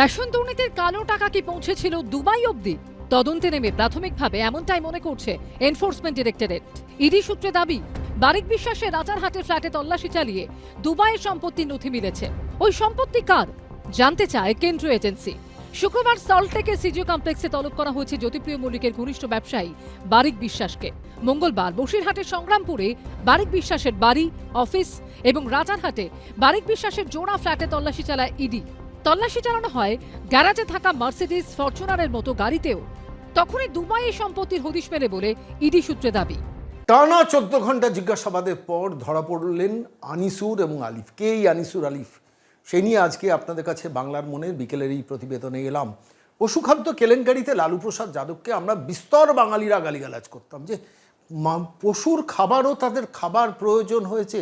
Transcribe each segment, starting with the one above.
Ration দুর্নীতির কালো টাকা কি পৌঁছেছিল দুবাই অবধি? তদন্তে নেমে প্রাথমিকভাবে এমনটাই মনে করছে এনফোর্সমেন্ট ডিরেক্টরেট। ইডি সূত্রে দাবি, বারিক বিশ্বাসে রাজারহাটের ফ্ল্যাটে তল্লাশি চালিয়ে দুবাইয়ের সম্পত্তির নথি মিলেছে। ওই সম্পত্তি কার? জানতে চায় কেন্দ্রীয় এজেন্সি। শুক্রবার সল্টলেকের সিজিও কমপ্লেক্সে তলব করা হয়েছে জ্যোতিপ্রিয় মল্লিকের ঘনিষ্ঠ ব্যবসায়ী বারিক বিশ্বাসকে। মঙ্গলবার বসিরহাটের সংগ্রামপুরে বারিক বিশ্বাসের বাড়ি, অফিস এবং রাজারহাটে বারিক বিশ্বাসের জোড়া ফ্ল্যাটে তল্লাশি চালায় ইডি। তল্লাশি চালানো হয় গ্যারাজে থাকা মার্সিডিজ ফরচুনারের মতো গাড়িতেও। তখনই দুবাইয়ে সম্পত্তির হদিশ মেলে বলে ইডি সূত্রে দাবি। টানা চোদ্দ ঘণ্টা জিজ্ঞাসাবাদের পর ধরা পড়লেন আনিসুর এবং আলিফ। কে এই আনিসুর, আলিফ? সেই নিয়ে আজকে আপনাদের কাছে বাংলার মনের বিকেলের এই প্রতিবেদনে এলাম। পশুখাদ্য কেলেঙ্কারিতে লালু প্রসাদ যাদবকে আমরা বিস্তর বাঙালিরা গালিগালাজ করতাম যে পশুর খাবারও তাদের খাবার প্রয়োজন হয়েছে।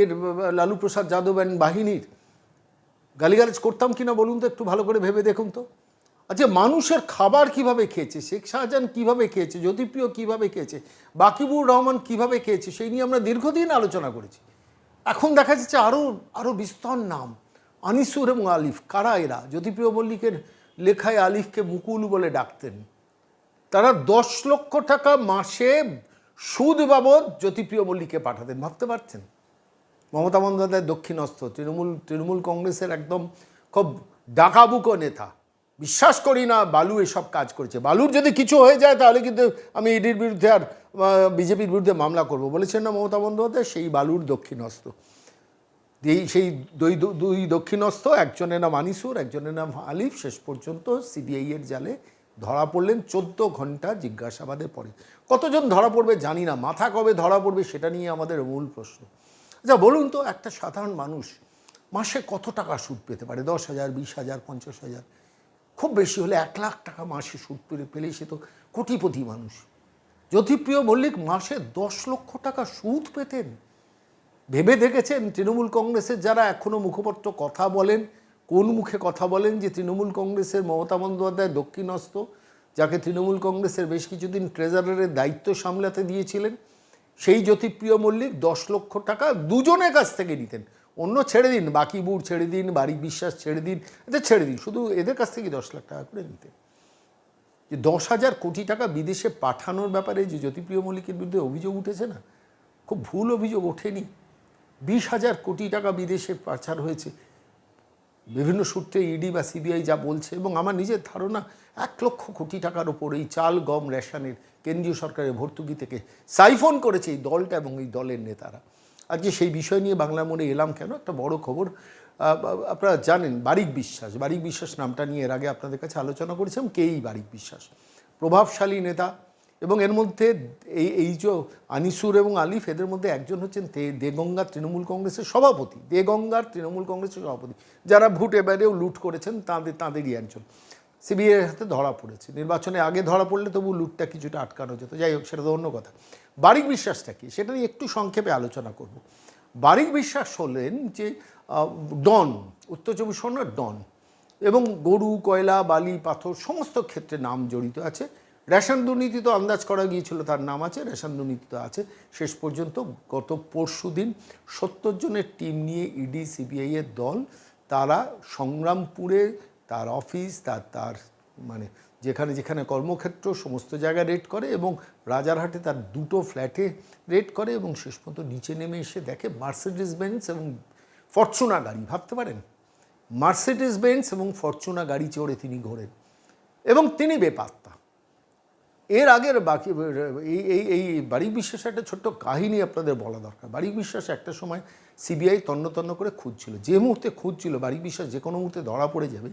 এর লালু প্রসাদ যাদব অ্যান্ড বাহিনীর। গালিগালাজ করতাম কিনা বলুন তো, একটু ভালো করে ভেবে দেখুন তো। আচ্ছা মানুষের খাবার কীভাবে খেয়েছে, শেখ শাহজাহান কীভাবে খেয়েছে, জ্যোতিপ্রিয় কীভাবে খেয়েছে, বাকিবুর রহমান কীভাবে খেয়েছে, সেই নিয়ে আমরা দীর্ঘদিন আলোচনা করেছি। এখন দেখা যাচ্ছে আরও আরও বিস্তর নাম। আনিসুর এবং আলিফ, কারা এরা? জ্যোতিপ্রিয় মল্লিকের লেখায় আলিফকে মুকুল বলে ডাকতেন। তারা দশ লক্ষ টাকা মাসে সুদ বাবদ জ্যোতিপ্রিয় মল্লিককে পাঠাতেন, ভাবতে পারছেন? মমতা বন্দ্যোপাধ্যায় দক্ষিণস্থ তৃণমূল তৃণমূল কংগ্রেসের একদম খুব ডাকাবুকো নেতা। বিশ্বাস করি না বালু এসব কাজ করেছে। বালুর যদি কিছু হয়ে যায় তাহলে কিন্তু আমি ইডির বিরুদ্ধে আর বিজেপির বিরুদ্ধে মামলা করব। বলেছেন না মমতা বন্দ্যোপাধ্যায়? সেই বালুর দক্ষিণস্থ এই সেই দুই দুই দক্ষিণস্থ একজনের নাম আনিসুর, একজনের নাম আলিফ। শেষ পর্যন্ত সিবিআই এর জালে ধরা পড়লেন চোদ্দ ঘণ্টা জিজ্ঞাসাবাদের পরে। কতজন ধরা পড়বে জানি না। মাথা কবে ধরা পড়বে সেটা নিয়ে আমাদের মূল প্রশ্ন। আচ্ছা বলুন তো, একটা সাধারণ মানুষ মাসে কত টাকা সুদ পেতে পারে? দশ হাজার, বিশ হাজার, পঞ্চাশ হাজার? খুব বেশি হলে এক লাখ টাকা মাসে সুদ পেলে পেলে সে তো কোটিপতি মানুষ। জ্যোতিপ্রিয় মল্লিক, মাসে দশ লক্ষ টাকা সুদ পেতেন। ভেবে দেখেছেন তৃণমূল কংগ্রেসের যারা এখনও মুখপত্র কথা বলেন? কোন মুখে কথা বলেন যে তৃণমূল কংগ্রেসের মমতা বন্দ্যোপাধ্যায় দক্ষিণস্থ, যাকে তৃণমূল কংগ্রেসের বেশ কিছুদিন ট্রেজারারের দায়িত্ব সামলাতে দিয়েছিলেন? সেই জ্যোতিপ্রিয় মল্লিক দশ লক্ষ টাকা দুজনের কাছ থেকে নিতেন। অন্য ছেড়ে দিন, বাকি বুড় ছেড়ে দিন, বাড়ি বিশ্বাস ছেড়ে দিন এদের ছেড়ে দিন। শুধু এদের কাছ থেকে দশ লাখ টাকা করে নিতেন। যে দশ হাজার কোটি টাকা বিদেশে পাঠানোর ব্যাপারে যে জ্যোতিপ্রিয় মল্লিকের বিরুদ্ধে অভিযোগ উঠেছে না? খুব ভুল অভিযোগ ওঠেনি। বিশ হাজার কোটি টাকা বিদেশে পাচার হয়েছে। বিভিন্ন সূত্রে ইডি বা সিবিআই যা বলছে এবং আমার নিজের ধারণা, এক লক্ষ কোটি টাকার ওপর এই চাল গম রেশনের কেন্দ্রীয় সরকারের ভর্তুকি থেকে সাইফোন করেছে এই দলটা এবং এই দলের নেতারা। আজকে সেই বিষয় নিয়ে বাংলা মোড়ে এলাম কেন? একটা বড় খবর আপনারা জানেন বারিক বিশ্বাস। বারিক বিশ্বাস নামটা নিয়ে এর আগে আপনাদের কাছে আলোচনা করেছিলাম, কে এই বারিক বিশ্বাস? প্রভাবশালী নেতা এবং এর মধ্যে এই এই যে আনিসুর এবং আলিফ, এদের মধ্যে একজন হচ্ছেন দেগঙ্গার তৃণমূল কংগ্রেসের সভাপতি, দেগঙ্গার তৃণমূল কংগ্রেসের সভাপতি। যারা ভোট এবারেও লুট করেছেন, তাদের, তাঁদেরই একজন। সিবিআইয়ের হাতে ধরা পড়েছে। নির্বাচনে আগে ধরা পড়লে তবু লুটটা কিছুটা আটকানো যেত। যাই হোক, সেটা তো অন্য কথা। বারিক বিশ্বাসটা কি? সেটা নিয়ে একটু সংক্ষেপে আলোচনা করব। বারিক বিশ্বাস হলেন যে ডন, উত্তর চব্বিশ ডন এবং গরু, কয়লা, বালি, পাথর সমস্ত ক্ষেত্রে নাম জড়িত আছে। রেশন দুর্নীতি তো আন্দাজ করা গিয়েছিল, তার নাম আছে, রেশন দুর্নীতি তো আছে। শেষ পর্যন্ত গত পরশু দিন সত্তর জনের টিম নিয়ে ইডি, সিবিআই এর দল, তারা সংগ্রামপুরে তার অফিস, তার তার মানে যেখানে যেখানে কর্মক্ষেত্র সমস্ত জায়গায় রেড করে এবং রাজারহাটে তার দুটো ফ্ল্যাটে রেড করে এবং শেষ পর্যন্ত নিচে নেমে এসে দেখে মার্সিডিস বেঞ্চ এবং ফরচুনা গাড়ি, ভাবতে পারেন? মার্সিডিস বেঞ্চ এবং ফরচুনা গাড়ি চড়ে তিনি ঘোরেন এবং তিনি বেপাত্তা। এর আগের বাকি, এই এই এই বাড়ি বিশ্বাসের একটা ছোট্ট কাহিনী আপনাদের বলা দরকার। বাড়ি বিশ্বাস একটা সময় সিবিআই তন্ন তন্ন করে খুঁজছিল। যে মুহূর্তে খুঁজছিল বাড়ি বিশ্বাস, যে কোনো মুহূর্তে ধরা পড়ে যাবে,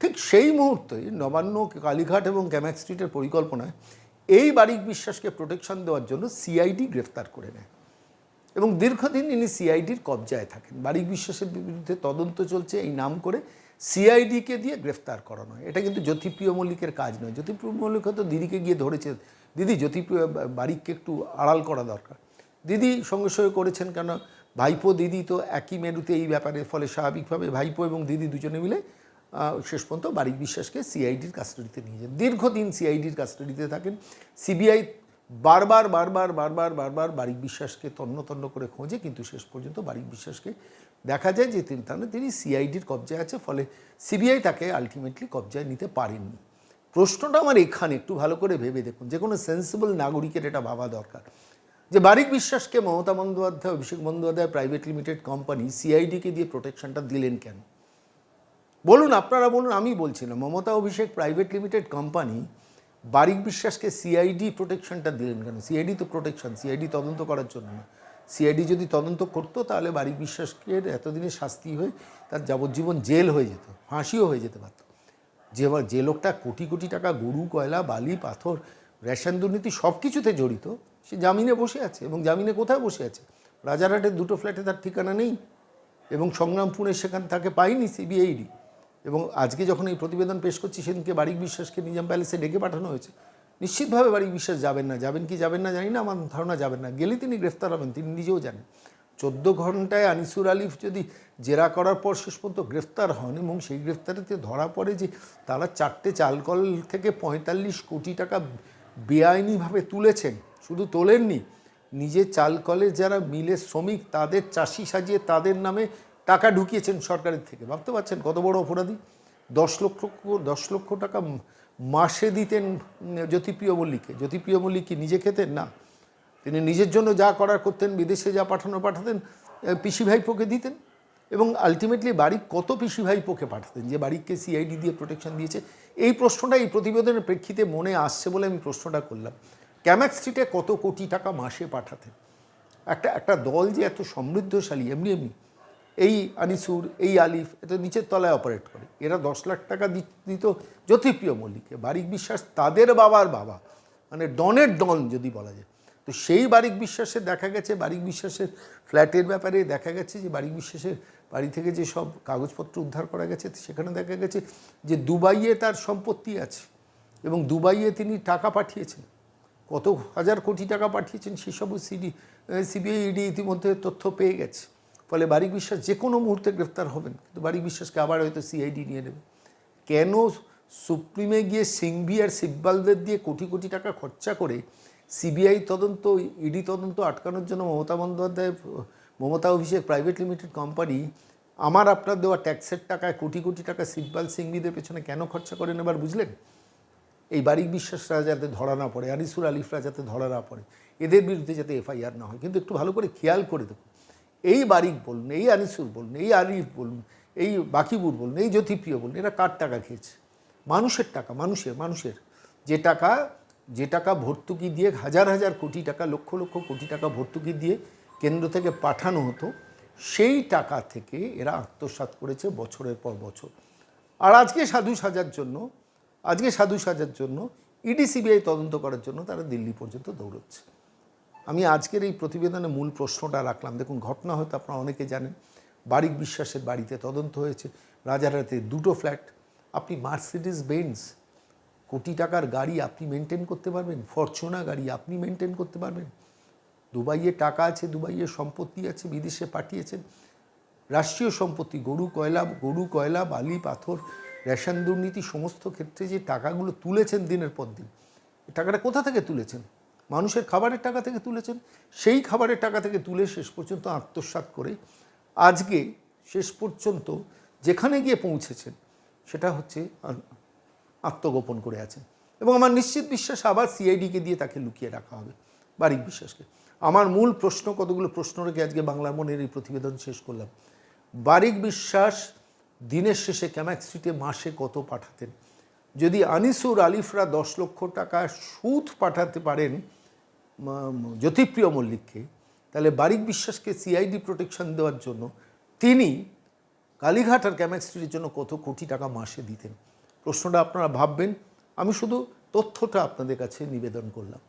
ঠিক সেই মুহূর্তে নবান্ন, কালীঘাট এবং ক্যামাক স্ট্রিটের পরিকল্পনায় এই বারিক বিশ্বাসকে প্রোটেকশন দেওয়ার জন্য সিআইডি গ্রেফতার করে নেয়। এবং দীর্ঘদিন ইনি সিআইডির কবজায় থাকেন। বারিক বিশ্বাসের বিরুদ্ধে তদন্ত চলছে, এই নাম করে সিআইডিকে দিয়ে গ্রেফতার করানো হয়। এটা কিন্তু জ্যোতিপ্রিয় মল্লিকের কাজ নয়। জ্যোতিপ্রিয় মল্লিক হয়তো দিদিকে গিয়ে ধরেছে। দিদি, জ্যোতিপ্রিয় বাড়িকে একটু আড়াল করা দরকার। দিদি সঙ্গে সঙ্গে করেছেন কেন? ভাইপো, দিদি তো একই মেরুতে এই ব্যাপারে, ফলে স্বাভাবিকভাবে ভাইপো এবং দিদি দুজনে মিলে শেষ পর্যন্ত বারিক বিশ্বাসকে সিআইডির কাস্টাডিতে নিয়ে যান। দীর্ঘদিন সিআইডির কাস্টাডিতে থাকেন। সিবিআই বারবার বারবার বারবার বারবার বারিক বিশ্বাসকে তন্ন তন্ন করে খোঁজে, কিন্তু শেষ পর্যন্ত বারিক বিশ্বাসকে দেখা যায় যে তিনি তাহলে তিনি সিআইডির কবজায় আছে, ফলে সিবিআই তাকে আলটিমেটলি কবজায় নিতে পারেননি। প্রশ্নটা আমার এখানে একটু ভালো করে ভেবে দেখুন। যে কোনো সেন্সিবল নাগরিকের এটা ভাবা দরকার। যে বারিক বিশ্বাসকে Mamata Bandyopadhyay, Abhishek Bandyopadhyay private limited company সিআইডিকে দিয়ে প্রোটেকশনটা দিলেন কেন? বলুন, আপনারা বলুন, আমি বলছি না। Mamata, Abhishek private limited company Barik বিশ্বাসকে সিআইডি প্রোটেকশনটা দিলেন কেন? সিআইডি তো প্রোটেকশন সিআইডি তদন্ত করার জন্য না। সিআইডি যদি তদন্ত করতো, তাহলে বারিক বিশ্বাসকে এতদিনে শাস্তি হয়ে তার যাবজ্জীবন জেল হয়ে যেত, ফাঁসিও হয়ে যেতে পারত। যে যে লোকটা কোটি কোটি টাকা, গরু, কয়লা, বালি, পাথর, রেশন দুর্নীতি সব কিছুতে জড়িত, সে জামিনে বসে আছে এবং জামিনে কোথায় বসে আছে? রাজারহাটের দুটো ফ্ল্যাটে তার ঠিকানা নেই এবং সংগ্রামপুরে সেখান তাকে পাইনি সিবিআইডি এবং আজকে যখন এই প্রতিবেদন পেশ করছি, সেদিনকে বারিক বিশ্বাসকে নিজাম প্যালেসে ডেকে পাঠানো হয়েছে। নিশ্চিতভাবে বাড়ি বিশ্বাস যাবেন না। যাবেন কি যাবেন না জানি না, আমার ধারণা যাবেন না। গেলে তিনি গ্রেফতার হবেন, তিনি নিজেও জানেন। চোদ্দ ঘন্টায় আনিসুর আলিফ যদি জেরা করার পর শেষ পর্যন্ত গ্রেফতার হন এবং সেই গ্রেফতারিতে ধরা পড়ে যে তারা চারটে চালকল থেকে পঁয়তাল্লিশ কোটি টাকা বেআইনিভাবে তুলেছেন, শুধু তোলেননি নিজে চালকলে যারা মিলের শ্রমিক, তাদের চাষি সাজিয়ে তাদের নামে টাকা ঢুকিয়েছেন সরকারের থেকে। ভাবতে পারছেন কত বড় অপরাধী? দশ লক্ষ দশ লক্ষ টাকা মাসে দিতেন জ্যোতিপ্রিয় মল্লিককে। জ্যোতিপ্রিয় মল্লিক কি নিজে খেতেন? না। তিনি নিজের জন্য যা করার করতেন, বিদেশে যা পাঠানো পাঠাতেন পিসি ভাইপোকে দিতেন এবং আলটিমেটলি বাড়ির কত পিসি ভাইপোকে পাঠাতেন? যে বাড়িকে সিআইডি দিয়ে প্রোটেকশন দিয়েছে। এই প্রশ্নটা এই প্রতিবেদনের প্রেক্ষিতে মনে আসছে বলে আমি প্রশ্নটা করলাম। ক্যামাক স্ট্রিটে কত কোটি টাকা মাসে পাঠাতেন? একটা একটা দল যে এত সমৃদ্ধশালী, এমনি এমনি। এই আনিসুর, এই আলিফ এত নিচের তলায় অপারেট করে। এরা দশ লাখ টাকা দিত জ্যোতিপ্রিয় মল্লিককে বারিক বিশ্বাস তাদের বাবার বাবা। মানে ডনের ডন যদি বলা যায়। তো সেই বারিক বিশ্বাসের দেখা গেছে, বারিক বিশ্বাসের ফ্ল্যাটের ব্যাপারে দেখা গেছে যে বারিক বিশ্বাসের বাড়ি থেকে যে সব কাগজপত্র উদ্ধার করা গেছে, সেখানে দেখা গেছে যে দুবাইয়ে তার সম্পত্তি আছে এবং দুবাইয়ে তিনি টাকা পাঠিয়েছেন। কত হাজার কোটি টাকা পাঠিয়েছেন সেসবও সিডি সিবিআই, ইডি ইতিমধ্যে তথ্য পেয়ে গেছে। ফলে বারিক বিশ্বাস যে কোনো মুহূর্তে গ্রেফতার হবেন, কিন্তু বারিক বিশ্বাসকে আবার হয়তো সিআইডি নিয়ে নেবে। কেন সুপ্রিমে গিয়ে সিংভি আর সিব্বালদের দিয়ে কোটি কোটি টাকা খরচা করে সিবিআই তদন্ত ইডি তদন্ত আটকানোর জন্য Mamata Bandyopadhyay Mamata Abhishek private limited company আমার আপনার দেওয়া ট্যাক্সের টাকায় কোটি কোটি টাকা সিব্বাল সিংভিদের পেছনে কেন খরচা করেন এবার বুঝলেন? এই বারিক বিশ্বাসরা যাতে ধরা না পড়ে, আনিসুর আলিফরা যাতে ধরা না পড়ে, এদের বিরুদ্ধে যাতে এফআইআর না হয়, কিন্তু একটু ভালো করে খেয়াল করে দেখুন। এই বারিক বলুন, এই আনিসুর বলুন, এই আলিফ বলুন, এই বাকিবুর বলুন, এই জ্যোতিপ্রিয় বলুন, এরা কার টাকা খেয়েছে? মানুষের টাকা, মানুষের মানুষের। যে টাকা যে টাকা ভর্তুকি দিয়ে হাজার হাজার কোটি টাকা, লক্ষ লক্ষ কোটি টাকা ভর্তুকি দিয়ে কেন্দ্র থেকে পাঠানো হতো, সেই টাকা থেকে এরা আত্মসাৎ করেছে বছরের পর বছর। আর আজকে সাধু সাজার জন্য, আজকে সাধু সাজার জন্য, ইডি সিবিআই তদন্ত করার জন্য তারা দিল্লি পর্যন্ত দৌড়চ্ছে। আমি আজকের এই প্রতিবেদনে মূল প্রশ্নটা রাখলাম। দেখুন, ঘটনা হয়তো আপনারা অনেকে জানেন। বারিক বিশ্বাসের বাড়িতে তদন্ত হয়েছে। রাজারহাটে দুটো ফ্ল্যাট। আপনি মার্সিডিস বেঞ্জ কোটি টাকার গাড়ি আপনি মেনটেন করতে পারবেন। ফরচুনা গাড়ি আপনি মেনটেন করতে পারবেন। দুবাইয়ে টাকা আছে, দুবাইয়ে সম্পত্তি আছে, বিদেশে পাঠিয়েছেন। রাষ্ট্রীয় সম্পত্তি, গরু, কয়লা গরু, কয়লা, বালি, পাথর, রেশন দুর্নীতি, সমস্ত ক্ষেত্রে যে টাকাগুলো তুলেছেন দিনের পর দিন টাকাটা কোথা থেকে তুলেছেন? মানুষের খাবারের টাকা থেকে তুলেছেন, সেই খাবারের টাকা থেকে তুলে শেষ পর্যন্ত আত্মসাৎ করে আজকে শেষ পর্যন্ত যেখানে গিয়ে পৌঁছেছেন, সেটা হচ্ছে আত্মগোপন করে আছেন। এবং আমার নিশ্চিত বিশ্বাস আবার সিআইডিকে দিয়ে তাকে লুকিয়ে রাখা হবে, বারিক বিশ্বাসকে। আমার মূল প্রশ্ন, কতগুলো প্রশ্ন রেখে আজকে বাংলা মনের এই প্রতিবেদন শেষ করলাম। বারিক বিশ্বাস দিনের শেষে ক্যামাক স্ট্রিটে মাসে কত পাঠাতেন? যদি আনিসুর আলিফরা দশ লক্ষ টাকা সুদ পাঠাতে পারেন জ্যোতিপ্রিয় মল্লিককে, তাহলে বারিক বিশ্বাসকে সিআইডি প্রোটেকশন দেওয়ার জন্য তিনি কালীঘাট আর ক্যামাক স্ট্রিটের জন্য কত কোটি টাকা মাসে দিতেন? প্রশ্নটা আপনারা ভাববেন, আমি শুধু তথ্যটা আপনাদের কাছে নিবেদন করলাম।